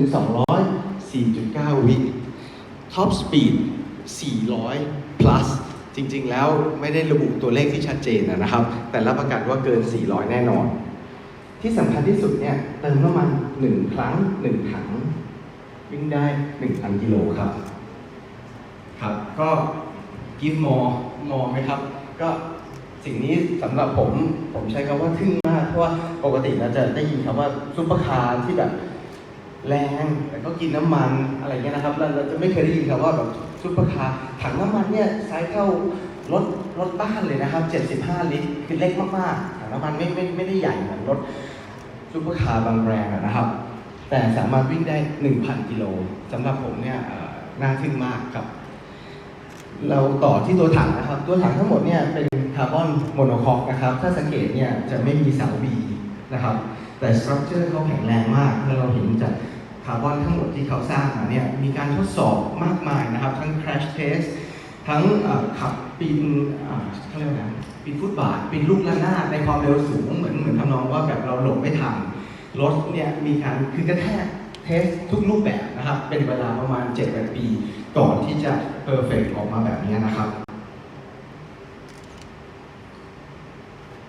ถึง200 4.9 วิท็อปสปีด400 plus จริงๆ แล้วไม่ได้ระบุตัวเลขที่ชัดเจนนะครับ แต่รับประกันว่าเกิน 400 แน่นอน ที่สำคัญที่สุดเนี่ยเติมน้ำมัน 1 ครั้ง 1 ถัง วิ่งได้ 1,000 กิโลครับ ครับ ก็ give more more ไหมครับ ก็สิ่งนี้สำหรับผม ผมใช้คำว่าทึ่งมาก เพราะว่าปกติเราจะได้ยินคำว่าซุปเปอร์คาร์ที่แบบ แรงแต่ก็กินน้ำมันอะไรเงี้ยนะครับเราเราจะไม่เคยได้ยินคำว่าแบบซุปเปอร์คาร์ถังน้ำมันเนี่ยไซส์เท่ารถรถบ้านเลยนะครับ 75 ลิตรคือเล็กมากๆถังน้ำมันไม่ไม่ไม่ได้ใหญ่เหมือนรถซุปเปอร์คาร์บางแบรนด์นะครับ แต่สามารถวิ่งได้ 1,000 กิโลสำหรับผมเนี่ยน่าทึ่งมากครับ เราต่อที่ตัวถังนะครับ ตัวถังทั้งหมดเนี่ยเป็นคาร์บอนโมโนคอกนะครับ ถ้าสังเกตเนี่ยจะไม่มีเสาบีนะครับ แต่สตรัคเจอร์เขาแข็งแรงมากถ้าเราเห็นจากคาร์บอนทั้งหมดที่เขาสร้างมาเนี่ยมีการทดสอบมากมายนะครับ ทั้ง crash test ทั้งขับปีนเขาเรียกว่าไงปีนฟุตบาทปีนลูกระนาดในความเร็วสูงเหมือนเหมือนทำนองว่าแบบเราหลบไม่ทันรถเนี่ยมีการคือกระแทกเทสทุกรูปแบบนะครับ เป็นเวลาประมาณ7-8ปี ก่อนที่จะเพอร์เฟกออกมาแบบนี้นะครับ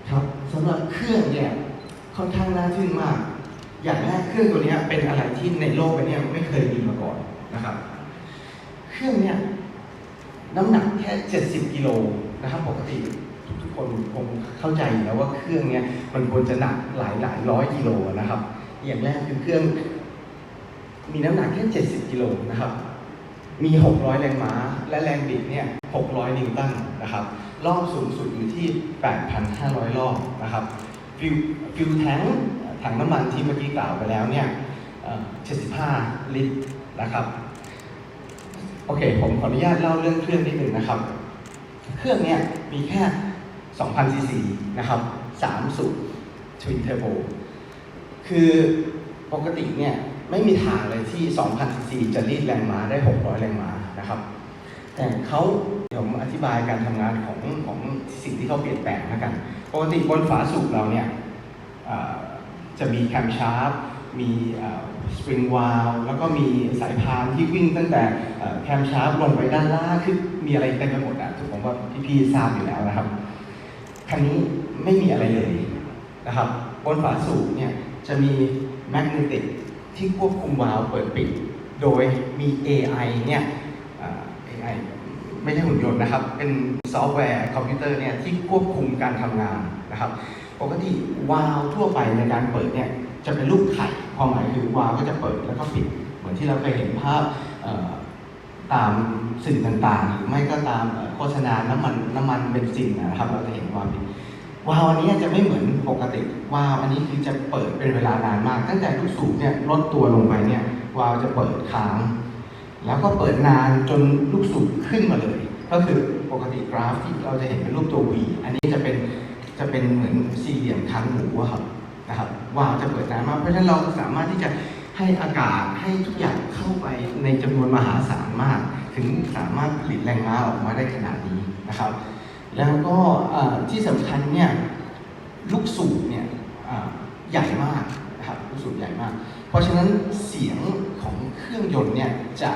ครับสำหรับเครื่องเนี่ย ค่อนข้างน่าทึ่งมาก อย่างแรกเครื่องตัวนี้เป็นอะไรที่ในโลกใบนี้ไม่เคยมีมาก่อนนะครับ เครื่องเนี่ยน้ำหนักแค่ 70 กิโลนะครับปกติทุกคนคงเข้าใจแล้วว่าเครื่องเนี่ยมันควรจะหนักหลายหลายร้อยกิโลนะครับ อย่างแรกคือเครื่อง มีน้ำหนักแค่ 70 กิโลนะครับ มี 600 แรงม้า และแรงบิดเนี่ย 600 นิวตันนะครับ รอบสูงสุดอยู่ที่ 8,500 รอบนะครับ ฟิวฟิวแทงถังน้ำมันที่เมื่อกี้กล่าวไปแล้วเนี่ย75 ลิตรนะครับ โอเค ผมขออนุญาตเล่าเรื่องเครื่องนิดหนึ่งนะครับ เครื่องเนี่ยมีแค่2,000ซีซีนะครับ3สูบทวินเทอร์โบคือปกติเนี่ยไม่มีทางเลยที่2,000ซีซีจะรีดแรงม้าได้ 600 แรงม้านะครับ แต่เขา ผมอธิบายการทำงานของของสิ่งที่เขาเปลี่ยนแปลงแล้วกันปกติบนฝาสูบเราเนี่ยจะมีแคมชาร์ปมีสปริงวาลแล้วก็มีสายพานที่วิ่งตั้งแต่แคมชาร์ปลงไปด้านล่างคือมีอะไรเต็มไปหมดอะทุกผมว่าพี่ๆทราบอยู่แล้วนะครับคันนี้ไม่มีอะไรเลยนะครับบนฝาสูบเนี่ยจะมีแมกเนติกที่ควบคุมวาลเปิดปิด โดยมี AI เนี่ยอ่า AI ไม่ใช่หุ่นยนต์นะครับ เป็นซอฟต์แวร์คอมพิวเตอร์เนี่ยที่ควบคุมการทำงานนะครับ ปกติวาล์วทั่วไปในการเปิดเนี่ยจะเป็นรูปไข่ความหมายคือวาล์วก็จะเปิดแล้วก็ปิด เหมือนที่เราเคยเห็นภาพตามสื่อต่างๆ หรือไม่ก็ตามโฆษณาน้ำมันน้ำมันเบนซินนะครับ เราจะเห็นวาล์วปิดวาล์วอันนี้จะไม่เหมือนปกติวาล์วอันนี้คือจะเปิดเป็นเวลานานมาก ตั้งแต่ลูกสูบเนี่ยลดตัวลงไปเนี่ยวาล์วจะเปิดค้าง แล้วก็เปิดนานจนลูกสูบขึ้นมาเลย ก็คือปกติกราฟที่เราจะเห็นเป็นรูปตัว V อันนี้จะเป็นจะเป็นเหมือนสี่เหลี่ยมคันหมูอะครับนะครับวาวจะเปิดนานมากเพราะฉะนั้นเราสามารถที่จะให้อากาศให้ทุกอย่างเข้าไปในจำนวนมหาศาลมาก ถึงสามารถผลิตแรงม้าออกมาได้ขนาดนี้นะครับ แล้วก็ที่สำคัญเนี่ยลูกสูบเนี่ยใหญ่มากนะครับลูกสูบใหญ่มาก เพราะฉะนั้นเสียง เครื่องยนต์เนี่ยจะ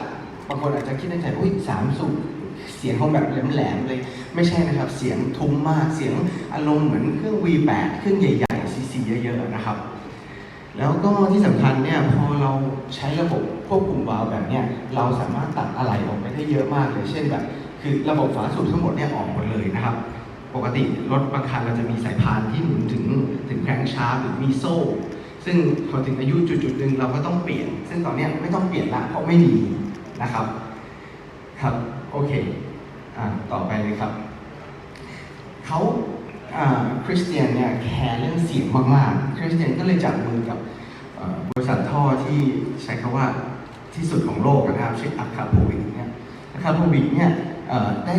บางคนอาจจะคิดในใจอุ้ยสามสูบเสียงเขาแบบแหลมๆเลย ไม่ใช่นะครับ เสียงทุ้มมากเสียงอารมณ์เหมือนเครื่อง V8 เครื่องใหญ่ๆซีซีเยอะๆนะครับ แล้วก็ที่สำคัญเนี่ยพอเราใช้ระบบควบคุมวาล์วแบบเนี้ยเราสามารถตัดอะไหล่ออกไปได้เยอะมากเลยเช่นแบบ คือระบบฝาสูบทั้งหมดเนี่ยออกหมดเลยนะครับ ปกติรถบางคันเราจะมีสายพานที่หมุนถึงถึงแครงชาร์หรือมีโซ่ ซึ่งพอถึงอายุจุดๆหนึ่งเราก็ต้องเปลี่ยน ซึ่งตอนเนี้ยไม่ต้องเปลี่ยนละเพราะไม่มีนะครับ ครับโอเคอ่าต่อไปเลยครับเขาอ่าคริสเตียนเนี่ยแคร์เรื่องเสียงมากๆ คริสเตียนก็เลยจับมือกับบริษัทท่อที่ใช้คำว่าที่สุดของโลกนะครับชื่ออัคคาโพวิกเนี่ยอัคคาโพวิกเนี่ยได้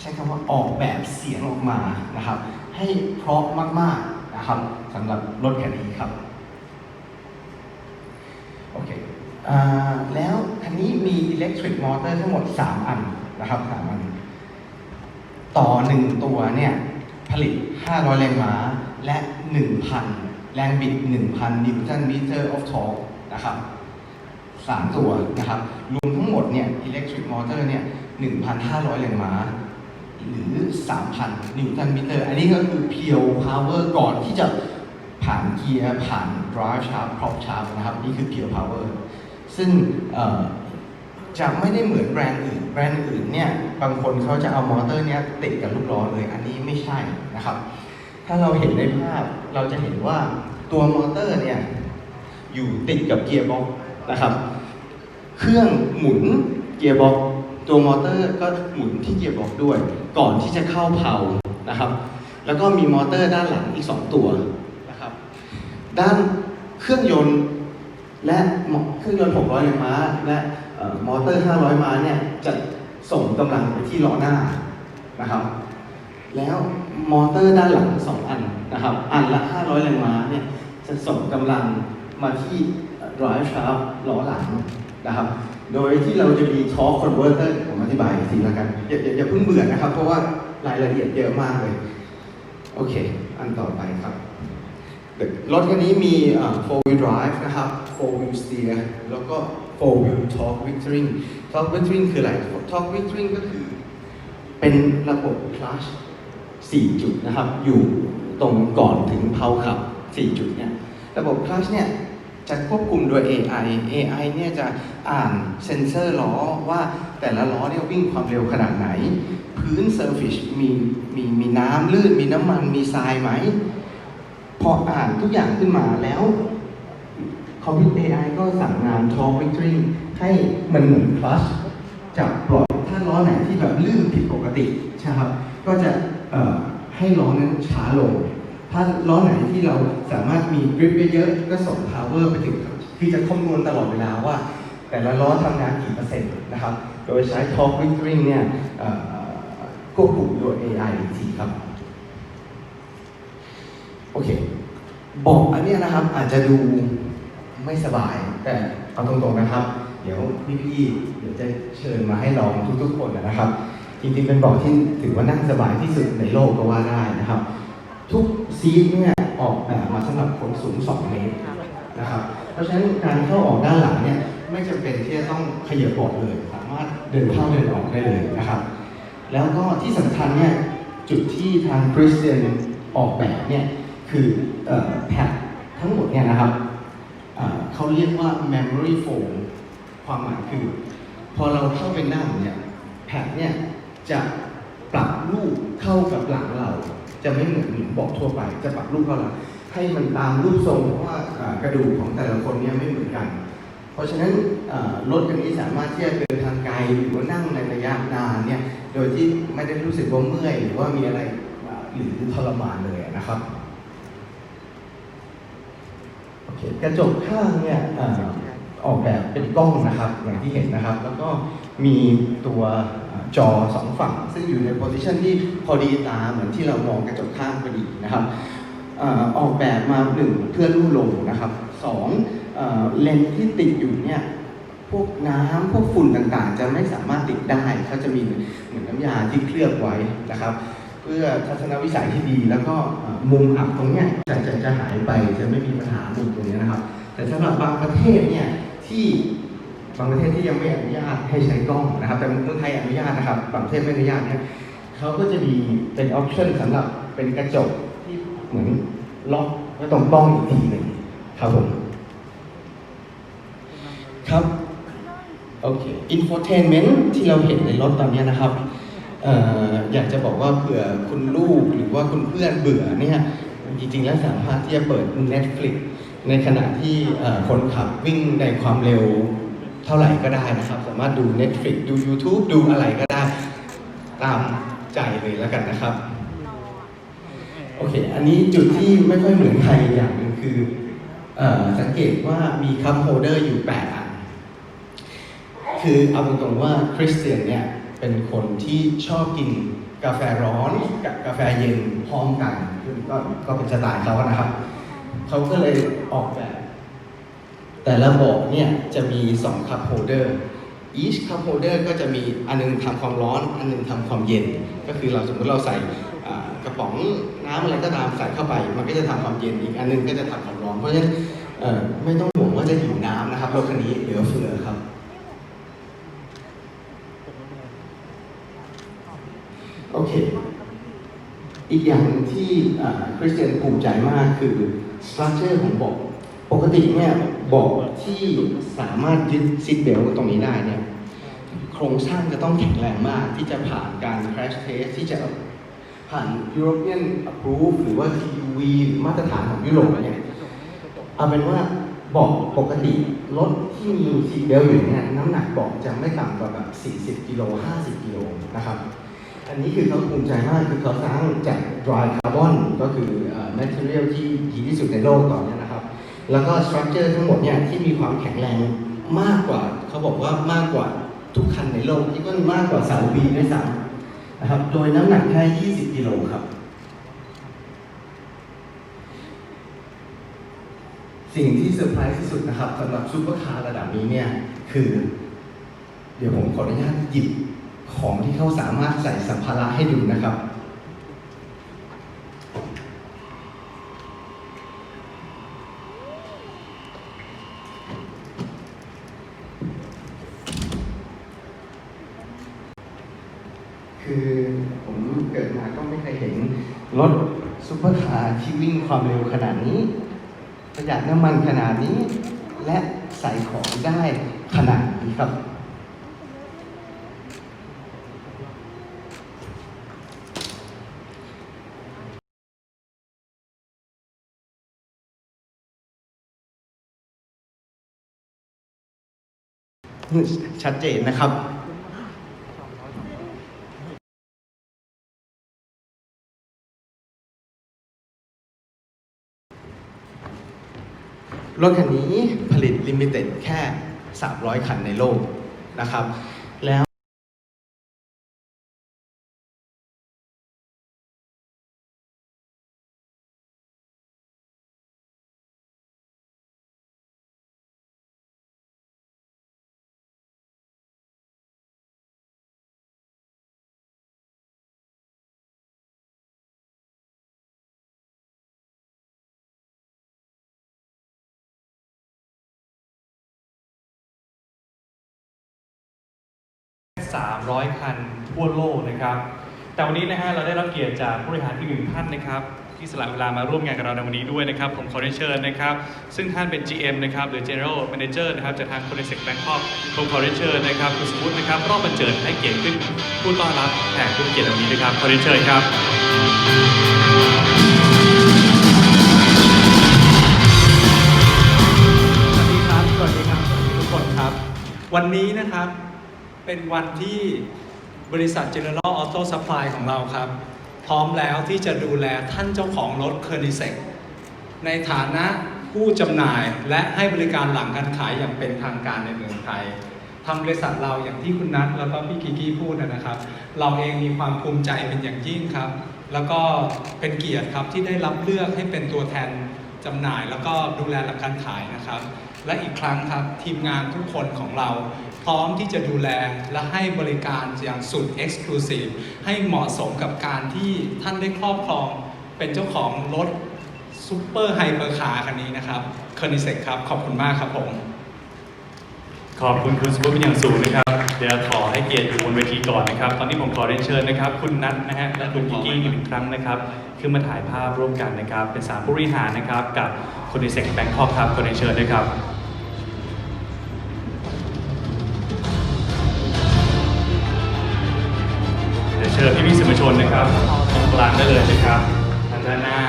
ใช้คำว่าออกแบบเสียงออกมานะครับ ให้เพราะมากๆ นะครับสำหรับรถคันนี้ครับ โอเคอแล้วคันนี้มีอิเล็กทริกมอเตอร์ทั้งหมด 3 อันนะครับ3อัน ต่อ 1 ตัวเนี่ยผลิต 500 แรงม้าและ 1,000 แรงบิด 1,000 นิวตันมิเตอร์ออฟทอร์นะครับสามตัวนะครับ รวมทั้งหมดเนี่ย electric motor เนี่ย1,500 แรงม้า หรือ 3,000 นิวตันมิเตอร์ อันนี้ก็คือ pure power ก่อนที่จะผ่านเกียร์ผ่าน drive shaft prop shaft นะครับ นี่คือ pure power ซึ่งเอ่อจะไม่ได้เหมือนแบรนด์อื่น แบรนด์อื่นเนี่ยบางคนเขาจะเอามอเตอร์เนี่ยติดกับลูกล้อเลย อันนี้ไม่ใช่นะครับ ถ้าเราเห็นในภาพเราจะเห็นว่าตัวมอเตอร์เนี่ยอยู่ติดกับเกียร์บ็อกนะครับ เครื่องหมุนเกียร์บ็อก ตัวมอเตอร์ก็หมุนที่เกียร์บ็อกด้วย ก่อนที่จะเข้าเพานะครับ แล้วก็มีมอเตอร์ด้านหลังอีก 2 ตัวนะครับ ด้านเครื่องยนต์และเครื่องยนต์ 600แรงม้า และมอเตอร์ 500 ม้าเนี่ยจะส่งกำลังไปที่ล้อหน้านะครับ แล้วมอเตอร์ด้านหลัง 2 อันนะครับ อันละ 500 แรงม้าเนี่ยจะส่งกำลังมาที่ drive shaft ล้อหลัง นะครับ โดยที่เราจะมี torque converter ผมอธิบายอีกทีล้วกัน อย่าอย่าอย่าเพิ่งเบื่อนะครับ เพราะว่ารายละเอียดเยอะมากเลย โอเค อันต่อไปครับ รถคันนี้มี four wheel drive นะครับ four wheel steer แล้วก็ four wheel torque vectoring torque vectoring คืออะไร torque vectoring ก็คือ เป็นระบบ clutch 4 จุดนะครับ อยู่ตรงก่อนถึงเพาขับ 4 จุดเนี่ย ระบบ clutch เนี่ย จะควบคุมโดย AI AI เนี่ยจะอ่านเซ็นเซอร์ล้อว่าแต่ละล้อเนี่ยวิ่งความเร็วขนาดไหน พื้น surface มีมีมีน้ำลื่น มีน้ำมันมีทรายไหม พออ่านทุกอย่างขึ้นมาแล้วคอมพิวเตอร์ AI ก็สั่งงาน torque vectoring ให้มันเหมือน clutch จับปลอยถ้าล้อไหนที่แบบลื่นผิดปกติใช่ครับก็จะให้ล้อนั้นช้าลง ถ้าล้อไหนที่เราสามารถมีกริปเยอะๆก็ส่ง power ไปถึงคือจะคำนวณตลอดเวลาว่า แต่ละล้อทำงานกี่เปอร์เซ็นต์นะครับ โดยใช้ torque vectoring เนี่ยควบคุมโดย AI อีกทีครับ โอเค บอกอันนี้นะครับอาจจะดูไม่สบาย แต่เอาตรงๆนะครับ เดี๋ยวพี่ๆเดี๋ยวจะเชิญมาให้ลองทุกๆคนนะครับ จริงๆเป็นเบอกที่ถือว่านั่งสบายที่สุดในโลกก็ว่าได้นะครับ ทุกซีทเนี่ยออกแบบมาสำหรับคนสูง 2 เมตรนะครับเพราะฉะนั้นการเข้าออกด้านหลังเนี่ยไม่จำเป็นที่จะต้องขยับเบาะเลย สามารถเดินเข้าเดินออกได้เลยนะครับ แล้วก็ที่สำคัญเนี่ยจุดที่ทางคริสเตียนออกแบบเนี่ยคือเอ่อแพดทั้งหมดเนี่ยนะครับเอ่อเขาเรียกว่า memory foam ความหมายคือ พอเราเข้าไปนั่งเนี่ยแพดเนี่ยจะปรับรูปเข้ากับหลังเรา จะไม่เหมือนหนุนเบอกทั่วไป จะปรับรูปเขาหลังให้มันตามรูปทรงเพราะว่ากระดูกของแต่ละคนเนี่ยไม่เหมือนกัน เพราะฉะนั้นรถคันนี้สามารถที่จะเดินทางไกลหรือว่านั่งในระยะนานเนี่ยโดยที่ไม่ได้รู้สึกว่าเมื่อยหรือว่ามีอะไรหรือทรมานเลยนะครับโอเคกระจกข้างเนี่ยออกแบบเป็นกล้องนะครับอย่างที่เห็นนะครับ แล้วก็มีตัว จอสองฝั่ง ซึ่งอยู่ในโพซิชันที่พอดีตาเหมือนที่เรามองกระจกข้างพอดีนะครับออกแบบมาหนึ่งเพื่อลู่ลมนะครับสองเเลนที่ติดอยู่เนี่ยพวกน้ำพวกฝุ่นต่างๆ จะไม่สามารถติดได้เขาจะมีเหมือนน้ำยาที่เคลือบไว้นะครับ เพื่อทัศนวิสัยที่ดีแล้วก็มุมอับตรงเนี้ยจะจะจะหายไปจะไม่มีปัญหามุมตรงนี้นะครับ แต่สำหรับบางประเทศเนี่ยที่ บางประเทศที่ยังไม่อนุญาตให้ใช้กล้องนะครับ แต่เมืองไทยอนุญาตนะครับบางประเทศไม่อนุญาตเนี่ยเขาก็จะมีเป็นออปชั่นสำหรับเป็นกระจกที่เหมือนล็อกไว้ตรงกล้องอีกทีหนึ่งครับผมครับโอเค infotainment ที่เราเห็นในรถตอนนี้นะครับออยากจะบอกว่าเผื่อคุณลูกหรือว่าคุณเพื่อนเบื่อเนี่ยจริงๆแล้วสามารถที่จะเปิด Netflix ในขณะที่คนขับวิ่งในความเร็ว เท่าไหร่ก็ได้นะครับ สามารถดู Netflix ดู YouTube ดูอะไรก็ได้ ตามใจเลยแล้วกันนะครับ โอเค อันนี้จุดที่ไม่ค่อยเหมือนใครอย่างหนึ่งคืออสังเกตว่ามีคัพโฮเดอร์อยู่ 8 อัน คือเอาตรงๆว่าคริสเตียนเนี่ยเป็นคนที่ชอบกินกาแฟร้อนกับกาแฟเย็นพร้อมกันก็ก็เป็นสไตล์เขานะครับ เขาก็เลยออกแบบ แต่ละบอกเนี่ยจะมี2คัพโฮเดอร์ each cup holder ก็จะมีอันนึงทำความร้อน อันนึงทำความเย็น ก็คือเราสมมติเราใส่กระป๋องน้ำอะไรก็ตามใส่เข้าไป มันก็จะทำความเย็นอีกอันนึงก็จะทำความร้อน เพราะฉะนั้นไม่ต้องห่วงว่าจะหิวน้ำนะครับรถคันนี้เหลือเฟือครับโอเค อีกอย่างที่คริสเตียนภูมิใจมากคือสตรัคเจอร์ของบอก ปกติเนี่ยบอกที่สามารถยึดซีทเบลตรงนี้ได้เนี่ยโครงสร้างจะต้องแข็งแรงมากที่จะผ่านการ crash test ที่จะผ่าน European approve หรือว่า TUV หรือมาตรฐานของยุโรปเนี่ยเอาเป็นว่าบอกปกติรถที่มีซีเบลอยู่เนี่ยน้ำหนักบอกจะไม่ต่ำกว่าแบบ 40 กิโล 50 กิโลนะครับ อันนี้คือเขาภูมิใจมากคือเขาสร้างจาก dry carbon ก็คือเอ่อ material ที่ดีที่สุดในโลกตอนนี้ แล้วก็ structure ทั้งหมดเนี่ยที่มีความแข็งแรงมากกว่า เขาบอกว่ามากกว่าทุกคันในโลกที่ก็มากกว่าเสาบีด้วยซ้ำนะครับ โดยน้ำหนักแค่ 20กิโลครับ สิ่งที่เซอร์ไพรส์ที่สุดนะครับสำหรับซูเปอร์คาร์ระดับนี้เนี่ย คือ เดี๋ยวผมขออนุญาตหยิบของที่เขาสามารถใส่สัมภาระให้ดูนะครับ คือผมเกิดมาก็ไม่เคยเห็นรถซุปเปอร์คาร์ที่ วิ่งความเร็วขนาดนี้ ประหยัดน้ำมันขนาดนี้ และใส่ของได้ขนาดนี้ครับ ชัดเจนนะครับ รถคันนี้ผลิตลิมิเต็ดแค่ 300 คันในโลกนะครับแล้ว 300 คันทั่วโลกนะครับ แต่วันนี้นะฮะเราได้รับเกียรติจากผู้บริหารอีกหนึ่งท่านนะครับที่สละเวลามาร่วมงานกับเราในวันนี้ด้วยนะครับ ผมขอเรียนเชิญนะครับ ซึ่งท่านเป็น GM นะครับหรือ General Manager นะครับจากทาง c o n n e c t Bangkok ผมขอเรียนเชิญนะครับคุณสมุทรนะครับรอบบันเจิดให้เกียรติขึ้นผู้ต้อนรับแขกผู้เกียรติวันนี้นะครับขอเรียนเชิญครับสวัสดีครับสวัสดีครับทุกคนครับวันนี้นะครับ เป็นวันที่บริษัท General Auto Supply ของเราครับ พร้อมแล้วที่จะดูแลท่านเจ้าของรถเคอร์นิเซกในฐานะผู้จำหน่ายและให้บริการหลังการขายอย่างเป็นทางการในเมืองไทยทางบริษัทเราอย่างที่คุณนัทแล้วก็พี่กิกี้พูดนะครับ เราเองมีความภูมิใจเป็นอย่างยิ่งครับ แล้วก็เป็นเกียรติครับที่ได้รับเลือกให้เป็นตัวแทนจำหน่าย แล้วก็ดูแลหลักการขายนะครับ และอีกครั้งครับทีมงานทุกคนของเรา พร้อมที่จะดูแลและให้บริการอย่างสุด Exclusive ให้เหมาะสมกับการที่ท่านได้ครอบครองเป็นเจ้าของรถซูเปอร์ไฮเปอร์คาร์คันนี้นะครับเคอร์นิเซกครับ ขอบคุณมากครับผม ขอบคุณคุณสมุทรเป็นอย่างสูงนะครับ เดี๋ยวขอให้เกียรติอยู่บนเวทีก่อนนะครับ ตอนนี้ผมขอเรียนเชิญนะครับ คุณนัทนะฮะและคุณกิกกี้อีกหนึ่งครั้งนะครับ ขึ้นมาถ่ายภาพร่วมกันนะครับ เป็นสามผู้บริหารนะครับกับคนในเซ็กแบงคอกครับขอเรียนเชิญด้วยครับเดี๋ยวเชิญพี่พี่ๆสื่อมวลชนนะครับตรงกลางได้เลยนะครับทางด้านหน้า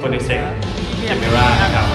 คนในเซ็กเอเมรานะครับ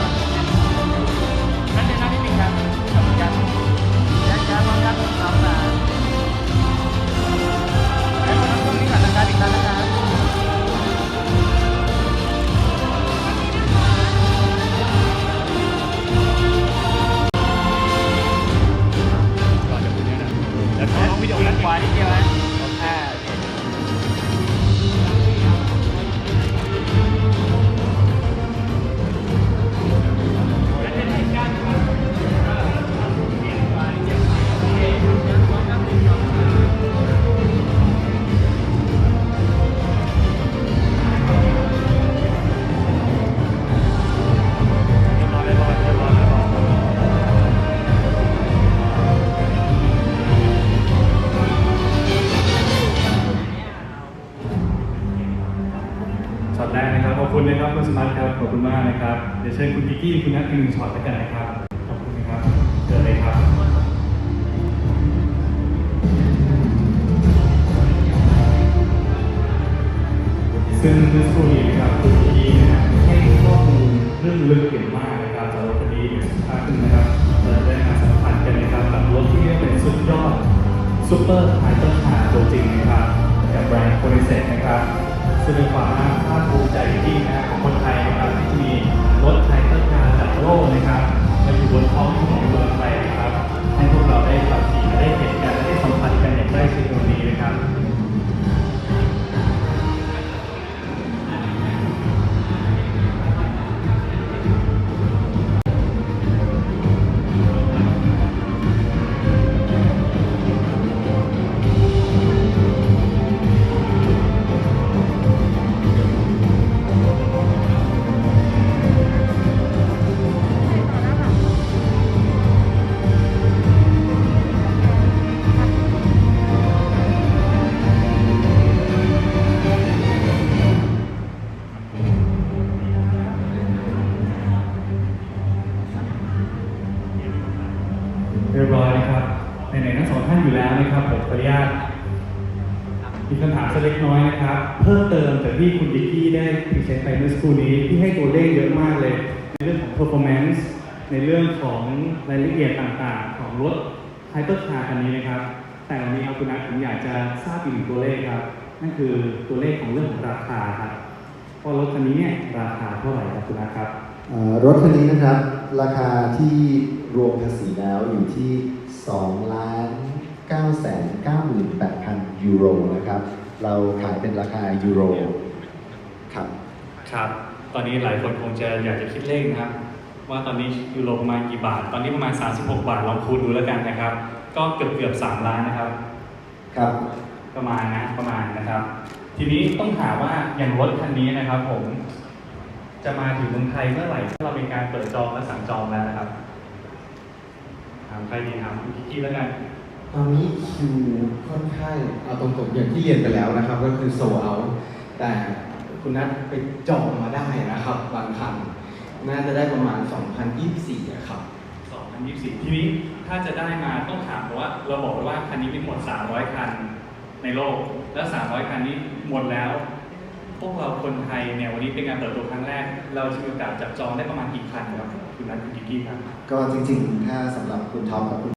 มากนะครับ เดี๋ยวเชิญคุณกิกกี้คุณนัทอีกหนึ่งช็อตแล้วกันนะครับ ขอบคุณนะครับเชิญเลยครับซึ่งเมื่อสักครู่นี้นะครับคุณกิกกี้นะครับให้ข้อมูลเรื่องลึกเก่งมากนะครับสำหรับวันนี้เดี๋ยวสักพักหนึงนะครับเราจะได้มาสัมผัสกันนะครับกับรถที่เรียกเป็นสุดยอดซูเปอร์ไฮเปอร์คาร์ตัวจริงนะครับกับแบรนด์โคเนเซนะครับซึ่งเป็นความภาคภูมิใจอย่นะของคนไทย บนท้องถนนเมืองไทยนะครับ ให้พวกเราได้ขับขี่และได้เห็นกันและได้สัมผัสกันอย่างใกล้ชิดตรงนี้นะครับ ขของเรื่องของราคาครับว่ารถคันนี้เนี่ยราคาเท่าไหร่ครับคุณนัทครับเอ่อรถคันนี้นะครับ ราคาที่รวมภาษีแล้วอยู่ที่2ล้าน9แสน98,000 ยูโรนะครับ เราขายเป็นราคายูโรครับ ครับ ตอนนี้หลายคนคงจะอยากจะคิดเลขนะครับ ว่าตอนนี้ยูโรประมาณกี่บาท ตอนนี้ประมาณ 36 บาทลองคูณดูแล้วกันนะครับ ก็เกือบเกือบ3ล้านนะครับ ครับ ประมาณนะประมาณนะครับ ทีนี้ต้องถามว่าอย่างรถคันนี้นะครับ ผมจะมาถึงเมืองไทยเมื่อไหร่ถ้าเรามีการเปิดจองและสั่งจองแล้วนะครับถามใครดีถามคุณกิกกี้แล้วกันตอนนี้คิวค่อนข้างเอาตรงๆอย่างที่เรียนไปแล้วนะครับ ก็คือโซเอาแต่คุณนัทไปจองมาได้นะครับบางคันน่าจะได้ประมาณ 2024อะครับ 2024 ทีนี้ถ้าจะได้มาต้องถามเพราะว่า เราบอกไว้ว่าคันนี้มีหมด 300 คัน ในโลก แล้ว 300 คันนี้หมดแล้ว พวกเราคนไทยเนี่ยวันนี้เป็นการเปิดตัวครั้งแรก เราจะมีโอกาสจับจองได้ประมาณกี่คันครับคุณนัทคุณกิกกี้ครับ ก็จริงๆ ถ้าสำหรับคุณท็อปกับคุณ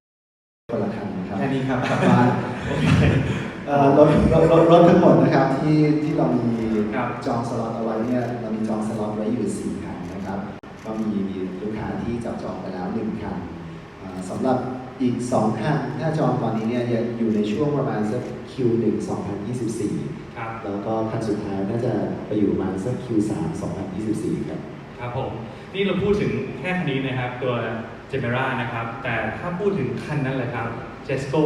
คนละคันนะครับแค่นี้ครับกลับบ้านเอ่อรถรถรถรถทั้งหมดนะครับที่ที่เรามีครับ จองสล็อตเอาไว้เนี่ยเรามีจองสล็อตไว้อยู่4คันนะครับก็มีมีลูกค้าที่จับจองไปแล้ว1คันอ่าสำหรับ อีก2คันถ้าจองตอนนี้เนี่ยยังอยู่ในช่วงประมาณสัก Q1 2024 ครับ แล้วก็คันสุดท้ายน่าจะไปอยู่ประมาณสัก Q3 2024 ครับ ครับผม นี่เราพูดถึงแค่คันนี้นะครับ ตัว g e m e r a นะครับ แต่ถ้าพูดถึงคันนั้นเลยครับ j e s c o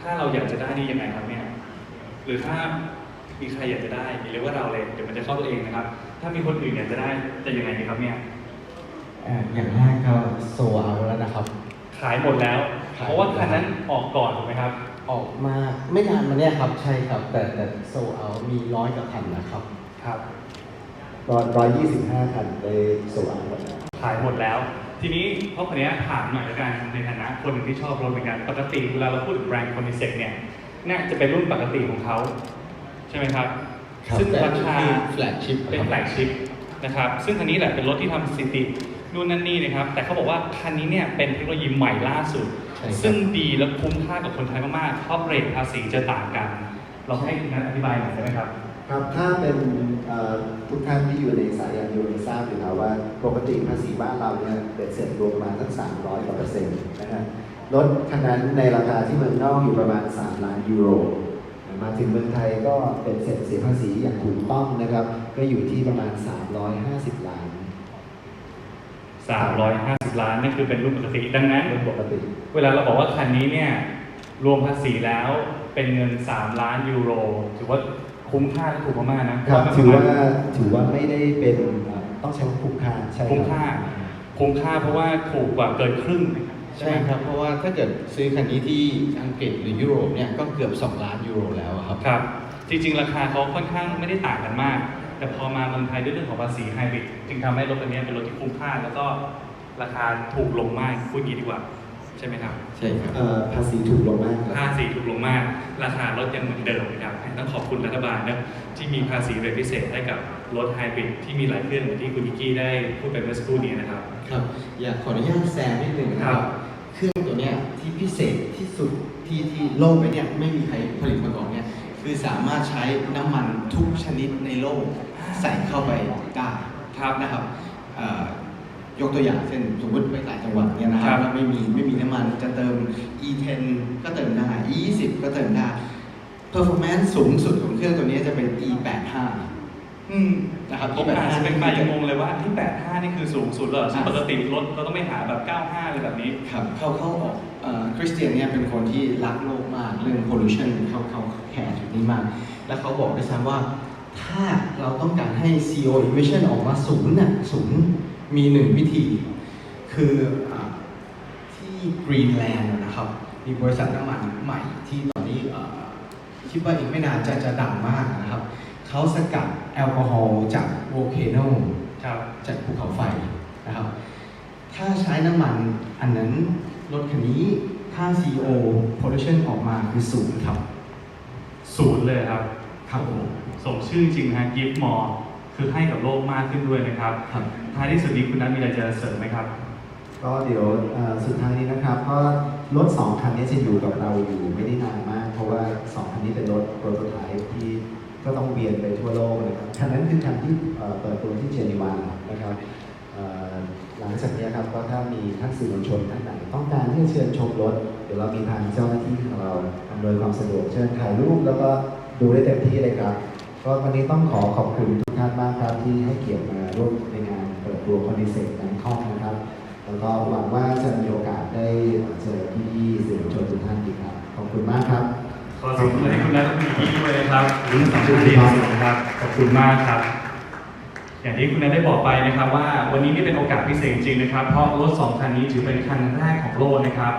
ถ้าเราอยากจะได้นี่ยังไงครับเนี่ย หรือถ้ามีใครอยากจะได้อย่าเรียกว่าเราเลยเดี๋ยวมันจะเข้าตัวเองนะครับ ถ้ามีคนอื่นอยากจะได้จะยังไงดีครับเนี่ยอ่าอย่างแรกก็โซเอาแล้วนะครับ ขายหมดแล้วขายหมดแล้ว เพราะว่าคันนั้นออกก่อนถูกไหมครับ ออกมาไม่นานมาเนี่ยครับใช่ครับ แต่แต่โซเอามีร้อยกว่าคันนะครับครับ125คันได้สว่างหมดแล้วขายหมดแล้ว ทีนี้เพราะคนนี้ยถามหน่อยละกันในฐานะคนหนึ่งที่ชอบรถเหมือนกันปกติเวลาเราพูดถึงแบรนด์คอนดิเซ็กเนี่ยน่าจะเป็นรุ่นปกติของเขาใช่ไหมครับครับซึ่งแต่ราคาคือ flagship เป็นครับแฟลกชิพนะครับ ซึ่งคันนี้แหละเป็นรถที่ทำสถิติ นู่นนั่นนี่นะครับ แต่เขาบอกว่าคันนี้เนี่ยเป็นเทคโนโลยีใหม่ล่าสุด ใช่ครับ ซึ่งดีและคุ้มค่ากับคนไทยมากๆเพราะเรทภาษีจะต่างกัน เราให้คุณนัทอธิบายหน่อยได้ไหมครับ ครับถ้าเป็นเอ่อทุกท่านที่อยู่ในสายยานยนต์ทราบอยู่แล้วว่าปกติภาษีบ้านเราเนี่ยเบ็ดเสร็จรวมประมาณสัก300กว่าเปอร์เซ็นต์นะฮะรถคันนั้นในราคาที่เมืองนอกอยู่ประมาณ 3 ล้านยูโร มาถึงเมืองไทยก็เป็นเสร็จเสียภาษีอย่างถูกต้องนะครับ ก็อยู่ที่ประมาณ 350 ล้าน 350 ล้านนั่นคือเป็นรุ่นปกติดังนั้นเป็นปกติ เวลาเราบอกว่าคันนี้เนี่ยรวมภาษีแล้วเป็นเงิน 3 ล้านยูโร ถือว่าคุ้มค่าและถูกมากๆนะครับ ถือว่าถือว่าไม่ได้เป็นเอ่อต้องใช้ว่าคุ้มค่าใช่รับ คุ้มค่า คุ้มค่าเพราะว่าถูกกว่าเกินครึ่งใช่ครับ เพราะว่าถ้าเกิดซื้อคันนี้ที่อังกฤษหรือยุโรปเนี่ยก็เกือบ 2 ล้านยูโรแล้วอะครับ ครับ จริงๆ ราคาเขาค่อนข้างไม่ได้ต่างกันมาก แต่พอมาเมืองไทยด้วยเรื่องของภาษีไฮบริดจึงทำให้รถคันนี้เป็นรถที่คุ้มค่า แล้วก็ราคาถูกลงมากพูดงี้ดีกว่า ใช่ไหมครับ ใช่ครับเอ่อภาษีถูกลงมากครับภาษีถูกลงมาก ราคารถยังเหมือนเดิมนะครับต้องขอบคุณรัฐบาลนะที่มีภาษีเรทพิเศษให้กับรถไฮบริดที่มีหลายเครื่องเหมือนที่คุณนิกกี้ได้พูดไปเมื่อสักครู่นี้นะครับครับอยากขออนุญาตแซมนิดหนึ่งนะคครัรับบเครื่องตัวเนี้ยที่พิเศษที่สุดที่ที่โลกไปเนี่ยไม่มีใครผลิตมาก่อนเนี่ย คือสามารถใช้น้ำมันทุกชนิดในโลกใส่เข้าไปได้ครับนะครับเอ่อยกตัวอย่างเช่นสมมติไปต่างจังหวัดเนี่ยนะคครัรับบแล้วไม่มีไม่มีน้ำมันจะเติม E10 ก็เติมได้ E20 ก็เติมได้ performance สูงสุดของเครื่องตัวนี้จะเป็น E85 อืมนะครับผมอ่านสเปคมายังงงเลยว่าที่ 85 นี่คือสูงสุดเลยเหรอซึ่งปกติรถเราต้องไม่หาแบบ 95 เลยแบบนี้ ครับ เข้าเข้าออกคริสเตียนเนี่ยเป็นคนที่รักโลกมากเรื่อง pollution เขาเขา แคร์จุดนี้มาก แล้วเขาบอกด้วยซ้ำว่า ถ้าเราต้องการให้ CO emission ออกมาศูนย์น่ะศูนย์มีหนึ่งวิธี คืออาที่กรีนแลนด์นะครับ มีบริษัทน้ำมันใหม่ที่ตอนนี้เอ่อคิดว่าอีกไม่นานจะจะดังมากนะครับเขาสกัดแอลกอฮอล์จากโวลเคโนครับจากภูเขาไฟนะครับ ถ้าใช้น้ำมันอันนั้นรถคันนี้ค่า CO pollution ออกมาคือศูนย์ครับ ศูนย์เลยครับครับผมส่งชื่อจริงนะฮะ Gift More คือให้กับโลกมากขึ้นด้วยนะครับครับท้ายที่สุดนี้คุณนัทมีอะไรจะเสริมไหมครับ ก็เดี๋ยวเอ่อสุดท้ายนี้นะครับ ก็รถ 2 คันนี้จะอยู่กับเราอยู่ไม่ได้นานมาก เพราะว่า 2 คันนี้เป็นรถโปรโตไทป์ที่ก็ต้องเวียนไปทั่วโลกนะครับคันนั้นคือคันที่เอ่อเปิดตัวที่เจนีวานะครับเอ่อหลังจากนี้ครับก็ถ้ามีท่านสื่อมวลชนท่านไหนต้องการที่จะเชิญชมรถเดี๋ยวเรามีทางเจ้าหน้าที่ของเราอำนวยความสะดวกเชิญถ่ายรูปแล้วก็ดูได้เต็มที่เลยครับก็วันนี้ต้องขอขอบคุณทุกท่านมากครับที่ให้เกียรติมาร่วมในงานเปิดตัวคอนดิเซตแบงคอกนะครับ แล้วก็หวังว่าจะมีโอกาสได้เจอพี่ๆสื่อมวลชนทุกท่านอีกครับ ขอบคุณมากครับขอเสียงปรบมือให้คุณนัทและคุณนิกกี้ด้วยนะครับขอบคุณครับขอบคุณครับ ขอบคุณมากครับ อย่างที่คุณนัทได้บอกไปนะครับว่าวันนี้นี่เป็นโอกาสพิเศษจริงๆนะครับ เพราะรถสองคันนี้ถือเป็นคันแรกของโลกนะครับ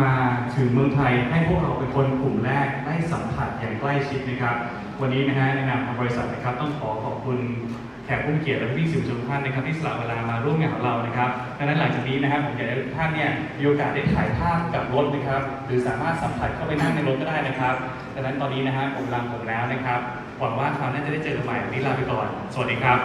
มาถึงเมืองไทยให้พวกเราเป็นคนกลุ่มแรกได้สัมผัสอย่างใกล้ชิดนะครับ วันนี้นะฮะในนามของบริษัทนะครับต้องขอขอบคุณแขกผู้เกียรติและพี่สื่อมวลชนท่านนะครับที่สละเวลามาร่วมงานของเรานะครับดังนั้นหลังจากนี้นะครับผมอยากให้ทุกท่านเนี่ยมีโอกาสได้ถ่ายภาพกับรถนะครับ หรือสามารถสัมผัสเข้าไปนั่งในรถก็ได้นะครับดังนั้นตอนนี้นะฮะผมลาผมแล้วนะครับหวังว่าคราวหน้าจะได้เจอกันใหม่วันนี้ลาไปก่อน สวัสดีครับ